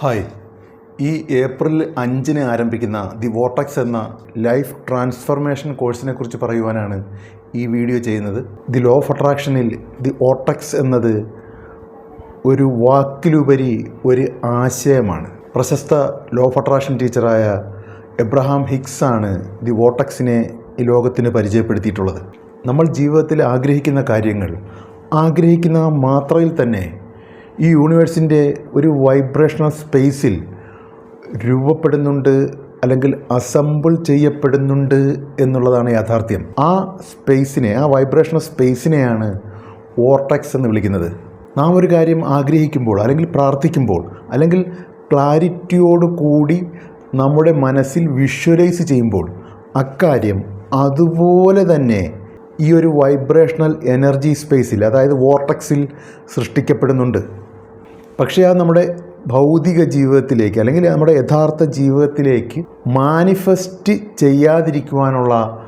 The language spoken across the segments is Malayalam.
ഹായ്. ഈ ഏപ്രിൽ അഞ്ചിന് ആരംഭിക്കുന്ന ദി വോട്ടക്സ് എന്ന ലൈഫ് ട്രാൻസ്ഫർമേഷൻ കോഴ്സിനെ കുറിച്ച് പറയുവാനാണ് ഈ വീഡിയോ ചെയ്യുന്നത്. ദി ലോ ഓഫ് അട്രാക്ഷനിൽ ദി ഓട്ടക്സ് എന്നത് ഒരു വാക്കിലുപരി ഒരു ആശയമാണ്. പ്രശസ്ത ലോ ഓഫ് അട്രാക്ഷൻ ടീച്ചറായ എബ്രഹാം ഹിക്സ് ആണ് ദി വോട്ടക്സിനെ ഈ ലോകത്തിന് പരിചയപ്പെടുത്തിയിട്ടുള്ളത്. നമ്മൾ ജീവിതത്തിൽ ആഗ്രഹിക്കുന്ന കാര്യങ്ങൾ ആഗ്രഹിക്കുന്ന മാത്രയിൽ തന്നെ ഈ യൂണിവേഴ്സിന്റെ ഒരു വൈബ്രേഷണൽ സ്പേസിൽ രൂപപ്പെടുന്നുണ്ട് അല്ലെങ്കിൽ അസംബിൾ ചെയ്യപ്പെടുന്നുണ്ട് എന്നുള്ളതാണ് യാഥാർത്ഥ്യം. ആ സ്പേസിനെ ആ വൈബ്രേഷണൽ സ്പേസിനെയാണ് വോർട്ടക്സ് എന്ന് വിളിക്കുന്നത്. നാം ഒരു കാര്യം ആഗ്രഹിക്കുമ്പോൾ അല്ലെങ്കിൽ പ്രാർത്ഥിക്കുമ്പോൾ അല്ലെങ്കിൽ ക്ലാരിറ്റിയോട് കൂടി നമ്മുടെ മനസ്സിൽ വിഷ്വലൈസ് ചെയ്യുമ്പോൾ അക്കാര്യം അതുപോലെ തന്നെ ഈ ഒരു വൈബ്രേഷണൽ എനർജി സ്പേസിൽ അതായത് വോർട്ടക്സിൽ സൃഷ്ടിക്കപ്പെടുന്നുണ്ട്. പക്ഷേ അത് നമ്മുടെ ഭൗതിക ജീവിതത്തിലേക്ക് അല്ലെങ്കിൽ നമ്മുടെ യഥാർത്ഥ ജീവിതത്തിലേക്ക് മാനിഫെസ്റ്റ് ചെയ്യാതിരിക്കുവാനുള്ള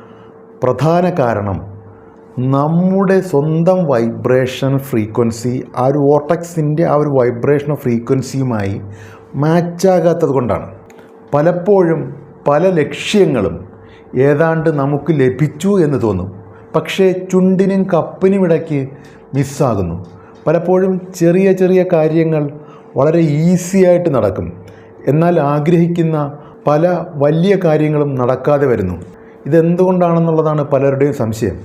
പ്രധാന കാരണം നമ്മുടെ സ്വന്തം വൈബ്രേഷൻ ഫ്രീക്വൻസി ആ ഒരു വോട്ടക്സിന്റെ ആ ഒരു വൈബ്രേഷൻ ഫ്രീക്വൻസിയുമായി മാച്ചാകാത്തത് കൊണ്ടാണ്. പലപ്പോഴും പല ലക്ഷ്യങ്ങളും ഏതാണ്ട് നമുക്ക് ലഭിച്ചു എന്ന് തോന്നും. പക്ഷേ ചുണ്ടിനും കപ്പിനും ഇടയ്ക്ക് മിസ്സാകുന്നു. പലപ്പോഴും ചെറിയ ചെറിയ കാര്യങ്ങൾ വളരെ ഈസിയായിട്ട് നടക്കും. എന്നാൽ ആഗ്രഹിക്കുന്ന പല വലിയ കാര്യങ്ങളും നടക്കാതെ വരുന്നു. ഇതെന്തുകൊണ്ടാണെന്നുള്ളതാണ് പലരുടെയും സംശയം.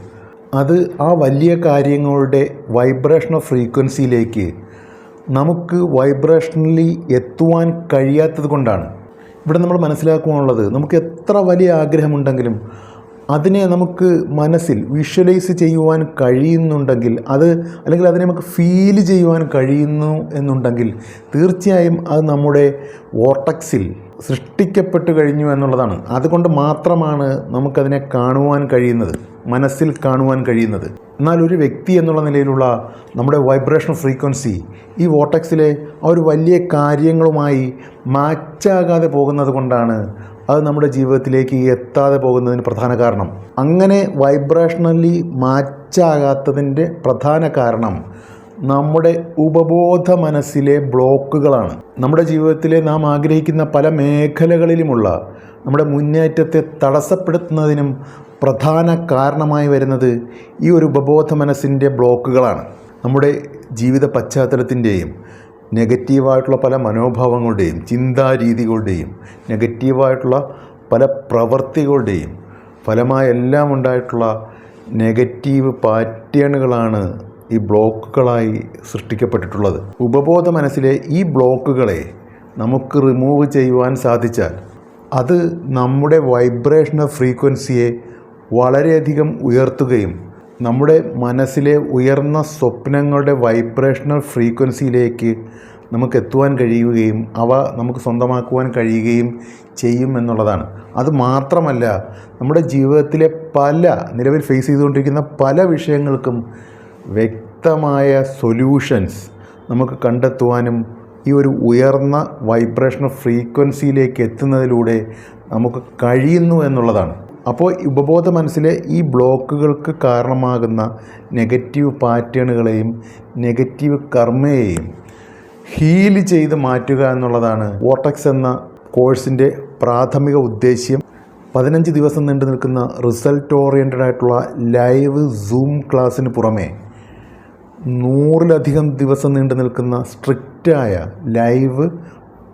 അത് ആ വലിയ കാര്യങ്ങളുടെ വൈബ്രേഷൻ ഓഫ് ഫ്രീക്വൻസിയിലേക്ക് നമുക്ക് വൈബ്രേഷണലി എത്തുവാൻ കഴിയാത്തത് കൊണ്ടാണ്. ഇവിടെ നമ്മൾ മനസ്സിലാക്കുവാനുള്ളത് നമുക്ക് എത്ര വലിയ ആഗ്രഹമുണ്ടെങ്കിലും അതിനെ നമുക്ക് മനസ്സിൽ വിഷ്വലൈസ് ചെയ്യുവാൻ കഴിയുന്നുണ്ടെങ്കിൽ അത് അല്ലെങ്കിൽ അതിനെ നമുക്ക് ഫീൽ ചെയ്യുവാൻ കഴിയുന്നു എന്നുണ്ടെങ്കിൽ തീർച്ചയായും അത് നമ്മുടെ വോർട്ടക്സിൽ സൃഷ്ടിക്കപ്പെട്ടു കഴിഞ്ഞു എന്നുള്ളതാണ്. അതുകൊണ്ട് മാത്രമാണ് നമുക്കതിനെ കാണുവാൻ കഴിയുന്നത് മനസ്സിൽ കാണുവാൻ കഴിയുന്നത്. എന്നാൽ ഒരു വ്യക്തി എന്നുള്ള നിലയിലുള്ള നമ്മുടെ വൈബ്രേഷൻ ഫ്രീക്വൻസി ഈ വോട്ടക്സിലെ ആ ഒരു വലിയ കാര്യങ്ങളുമായി മാച്ചാകാതെ പോകുന്നത് കൊണ്ടാണ് അത് നമ്മുടെ ജീവിതത്തിലേക്ക് എത്താതെ പോകുന്നതിന് പ്രധാന കാരണം. അങ്ങനെ വൈബ്രേഷണലി മാച്ചാകാത്തതിന്റെ പ്രധാന കാരണം നമ്മുടെ ഉപബോധ മനസ്സിലെ ബ്ലോക്കുകളാണ്. നമ്മുടെ ജീവിതത്തിലെ നാം ആഗ്രഹിക്കുന്ന പല മേഖലകളിലുമുള്ള നമ്മുടെ മുന്നേറ്റത്തെ തടസ്സപ്പെടുത്തുന്നതിനും പ്രധാന കാരണമായി വരുന്നത് ഈ ഒരു ഉപബോധ മനസ്സിന്റെ ബ്ലോക്കുകളാണ്. നമ്മുടെ ജീവിത പശ്ചാത്തലത്തിന്റെയും നെഗറ്റീവായിട്ടുള്ള പല മനോഭാവങ്ങളുടെയും ചിന്താരീതികളുടെയും നെഗറ്റീവായിട്ടുള്ള പല പ്രവൃത്തികളുടെയും ഫലമായെല്ലാം ഉണ്ടായിട്ടുള്ള നെഗറ്റീവ് പാറ്റേണുകളാണ് ഈ ബ്ലോക്കുകളായി സൃഷ്ടിക്കപ്പെട്ടിട്ടുള്ളത്. ഉപബോധ മനസ്സിലെ ഈ ബ്ലോക്കുകളെ നമുക്ക് റിമൂവ് ചെയ്യുവാൻ സാധിച്ചാൽ അത് നമ്മുടെ വൈബ്രേഷണൽ ഫ്രീക്വൻസിയെ വളരെയധികം ഉയർത്തുകയും നമ്മുടെ മനസ്സിലെ ഉയർന്ന സ്വപ്നങ്ങളുടെ വൈബ്രേഷണൽ ഫ്രീക്വൻസിയിലേക്ക് നമുക്ക് എത്തുവാൻ കഴിയുകയും അവ നമുക്ക് സ്വന്തമാക്കുവാൻ കഴിയുകയും ചെയ്യും എന്നുള്ളതാണ്. അത് മാത്രമല്ല നമ്മുടെ ജീവിതത്തിലെ പല നിലവിൽ ഫേസ് ചെയ്തുകൊണ്ടിരിക്കുന്ന പല വിഷയങ്ങൾക്കും വ്യക്തമായ സൊല്യൂഷൻസ് നമുക്ക് കണ്ടെത്തുവാനും ഈ ഒരു ഉയർന്ന വൈബ്രേഷണൽ ഫ്രീക്വൻസിയിലേക്ക് എത്തുന്നതിലൂടെ നമുക്ക് കഴിയുന്നു എന്നുള്ളതാണ്. അപ്പോൾ ഉപബോധ മനസ്സിലെ ഈ ബ്ലോക്കുകൾക്ക് കാരണമാകുന്ന നെഗറ്റീവ് പാറ്റേണുകളെയും നെഗറ്റീവ് കർമ്മയെയും ഹീൽ ചെയ്ത് മാറ്റുക എന്നുള്ളതാണ് വോട്ടക്സ് എന്ന കോഴ്സിന്റെ പ്രാഥമിക ഉദ്ദേശ്യം. പതിനഞ്ച് ദിവസം നീണ്ടു നിൽക്കുന്ന റിസൾട്ട് ഓറിയന്റഡ് ആയിട്ടുള്ള ലൈവ് സൂം ക്ലാസ്സിന് പുറമെ നൂറിലധികം ദിവസം നീണ്ടു നിൽക്കുന്ന സ്ട്രിക്റ്റായ ലൈവ്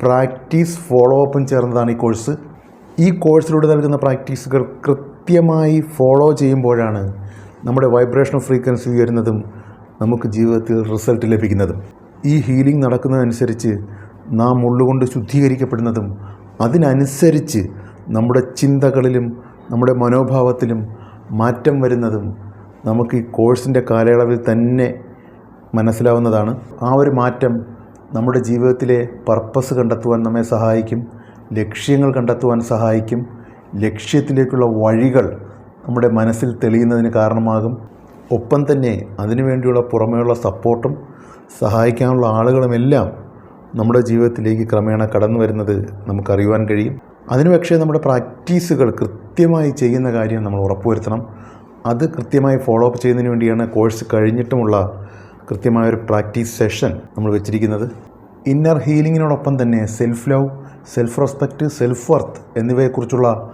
പ്രാക്ടീസ് ഫോളോ അപ്പും ചേർന്നതാണ് ഈ കോഴ്സ് ഈ കോഴ്സിലൂടെ നൽകുന്ന പ്രാക്ടീസുകൾ കൃത്യമായി ഫോളോ ചെയ്യുമ്പോഴാണ് നമ്മുടെ വൈബ്രേഷൻ ഫ്രീക്വൻസി ഉയരുന്നതും നമുക്ക് ജീവിതത്തിൽ റിസൾട്ട് ലഭിക്കുന്നതും. ഈ ഹീലിംഗ് നടക്കുന്നതനുസരിച്ച് നാം ഉള്ളുകൊണ്ട് ശുദ്ധീകരിക്കപ്പെടുന്നതും അതിനനുസരിച്ച് നമ്മുടെ ചിന്തകളിലും നമ്മുടെ മനോഭാവത്തിലും മാറ്റം വരുന്നതും നമുക്ക് ഈ കോഴ്സിന്റെ കാലയളവിൽ തന്നെ മനസ്സിലാവുന്നതാണ്. ആ ഒരു മാറ്റം നമ്മുടെ ജീവിതത്തിലെ പർപ്പസ് കണ്ടെത്തുവാൻ നമ്മെ സഹായിക്കും. ലക്ഷ്യങ്ങൾ കണ്ടെത്തുവാൻ സഹായിക്കും. ലക്ഷ്യത്തിലേക്കുള്ള വഴികൾ നമ്മുടെ മനസ്സിൽ തെളിയുന്നതിന് കാരണമാകും. ഒപ്പം തന്നെ അതിനുവേണ്ടിയുള്ള പുറമേയുള്ള സപ്പോർട്ടും സഹായിക്കാനുള്ള ആളുകളുമെല്ലാം നമ്മുടെ ജീവിതത്തിലേക്ക് ക്രമേണ കടന്നു വരുന്നത് നമുക്കറിയുവാൻ കഴിയും. അതിന് പക്ഷേ നമ്മുടെ പ്രാക്ടീസുകൾ കൃത്യമായി ചെയ്യുന്ന കാര്യം നമ്മൾ ഉറപ്പുവരുത്തണം. അത് കൃത്യമായി ഫോളോ അപ്പ് ചെയ്യുന്നതിന് വേണ്ടിയാണ് കോഴ്സ് കഴിഞ്ഞിട്ടുമുള്ള കൃത്യമായൊരു പ്രാക്ടീസ് സെഷൻ നമ്മൾ വെച്ചിരിക്കുന്നത്. ഇന്നർ ഹീലിങ്ങിനോടൊപ്പം തന്നെ self love self respect self worth എന്നിവയെക്കുറിച്ചുള്ള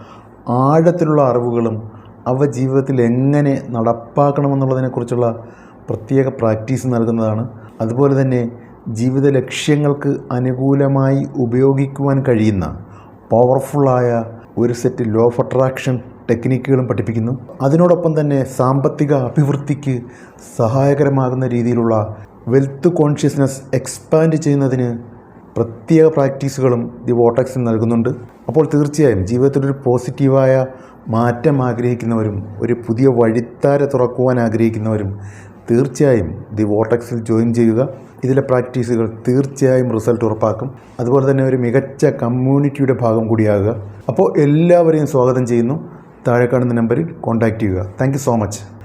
ആഴത്തിലുള്ള അറിവുകളും അവ ജീവിതത്തിൽ എങ്ങനെ നടപ്പാക്കണമെന്നുള്ളതിനെക്കുറിച്ചുള്ള പ്രത്യേക പ്രാക്ടീസ് നൽകുന്നതാണ്. അതുപോലെ തന്നെ ജീവിത ലക്ഷ്യങ്ങൾക്ക് അനുകൂലമായി ഉപയോഗിക്കുവാൻ കഴിയുന്ന പവർഫുള്ളായ ഒരു സെറ്റ് ലോ ഓഫ് അട്രാക്ഷൻ ടെക്നിക്കുകളും പഠിപ്പിക്കുന്നു. അതിനോടൊപ്പം തന്നെ സാമ്പത്തിക അഭിവൃദ്ധിക്ക് സഹായകരമാകുന്ന രീതിയിലുള്ള വെൽത്ത് കോൺഷ്യസ്നസ് എക്സ്പാൻഡ് ചെയ്യുന്നതിന് പ്രത്യേക പ്രാക്ടീസുകളും ദി വോട്ടക്സ് നൽകുന്നുണ്ട്. അപ്പോൾ തീർച്ചയായും ജീവിതത്തിലൊരു പോസിറ്റീവായ മാറ്റം ആഗ്രഹിക്കുന്നവരും ഒരു പുതിയ വഴിത്താര തുറക്കുവാൻ ആഗ്രഹിക്കുന്നവരും തീർച്ചയായും ദി വോട്ടക്സിൽ ജോയിൻ ചെയ്യുക. ഇതിലെ പ്രാക്ടീസുകൾ തീർച്ചയായും റിസൾട്ട് ഉറപ്പാക്കും. അതുപോലെ തന്നെ ഒരു മികച്ച കമ്മ്യൂണിറ്റിയുടെ ഭാഗം കൂടിയാകുക. അപ്പോൾ എല്ലാവരെയും സ്വാഗതം ചെയ്യുന്നു. താഴെ കാണുന്ന നമ്പറിൽ കോൺടാക്റ്റ് ചെയ്യുക. Thank so much.